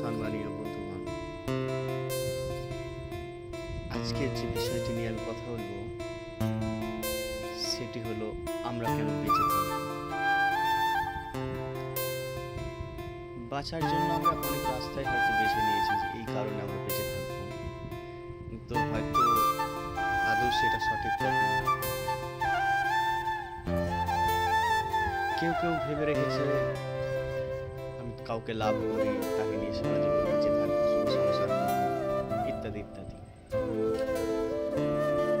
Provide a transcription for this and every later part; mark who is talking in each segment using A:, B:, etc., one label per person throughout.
A: সম্মানীয় বন্ধুগণ। যে বিষয়টি নিয়ে আমি কথা বলব, সেটি হলো আমরা কেন বেঁচে থাকব বাঁচার জন্য আমরা অনেক রাস্তায় হয়তো বেছে নিয়েছি যে এই কারণে আমরা বেঁচে থাকব। কিন্তু হয়তো আদৌ সেটা সঠিক নয়। কেউ কেউ ভেবে রেখেছে কাউকে লাভ করি, তাকে নিয়ে সারা বেঁচে সংসার ইত্যাদি ইত্যাদি।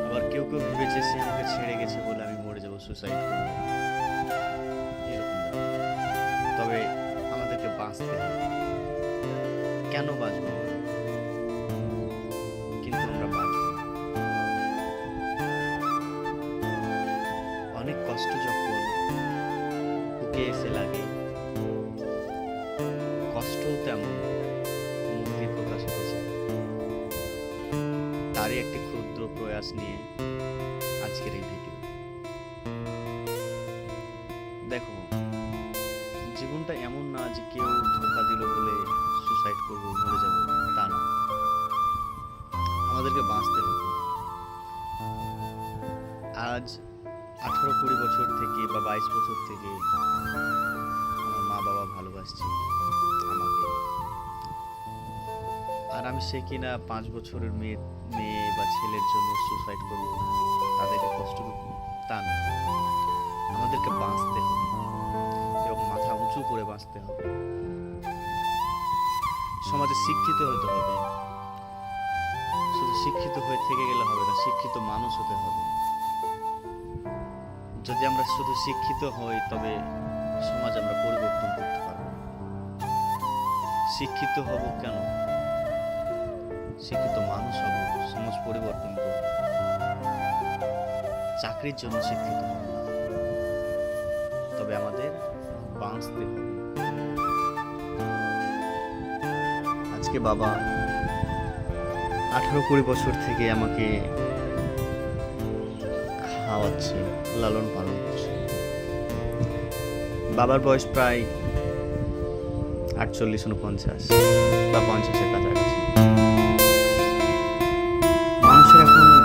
A: আবার কেউ কেউ ভেবেছে সে আমাকে ছেড়ে গেছে বলে আমি মরে যাব সুসাইড করব তবে আমাদেরকে বাঁচতে কেন বাঁচবো? কিন্তু আমরা বাঁচবো। অনেক কষ্ট যখন বুকে এসে লাগে তারই একটি ক্ষুদ্র প্রয়াস নিয়ে আজকের এই ভিডিও দেখো, জীবনটা এমন না যে কেউ ধোকা দিল বলে সুসাইড করব, মরে যাব, তা না। আমাদেরকে বাঁচতে হবে। আজ আঠারো কুড়ি বছর থেকে বা বাইশ বছর থেকে আমার মা বাবা ভালোবাসছে আমাকে। আর আমি সে কিনা পাঁচ বছরের মেয়ে মেয়ে ছেলের জন্য সুসাইড করব, তাদেরকে কষ্ট দেবো, তা না। আমাদেরকে বাঁচতে হবে এবং মাথা উঁচু করে বাঁচতে হবে। সমাজে শিক্ষিত হতে হবে। শুধু শিক্ষিত হয়ে থেকে গেলে হবে না, শিক্ষিত মানুষ হতে হবে। যদি আমরা শুধু শিক্ষিত হই, তবে সমাজ আমরা পরিবর্তন করতে পারব। শিক্ষিত হব কেন? চাকরির জন্য শিক্ষিত। তবে আমাদের বাঁচতে হবে। আজকে বাবা আঠারো কুড়ি বছর থেকে আমাকে খাওয়াচ্ছে, লালন পালন করছে। বাবার বয়স প্রায় আটচল্লিশ উনপঞ্চাশ বা পঞ্চাশের কাছাকাছি। মানুষের এখন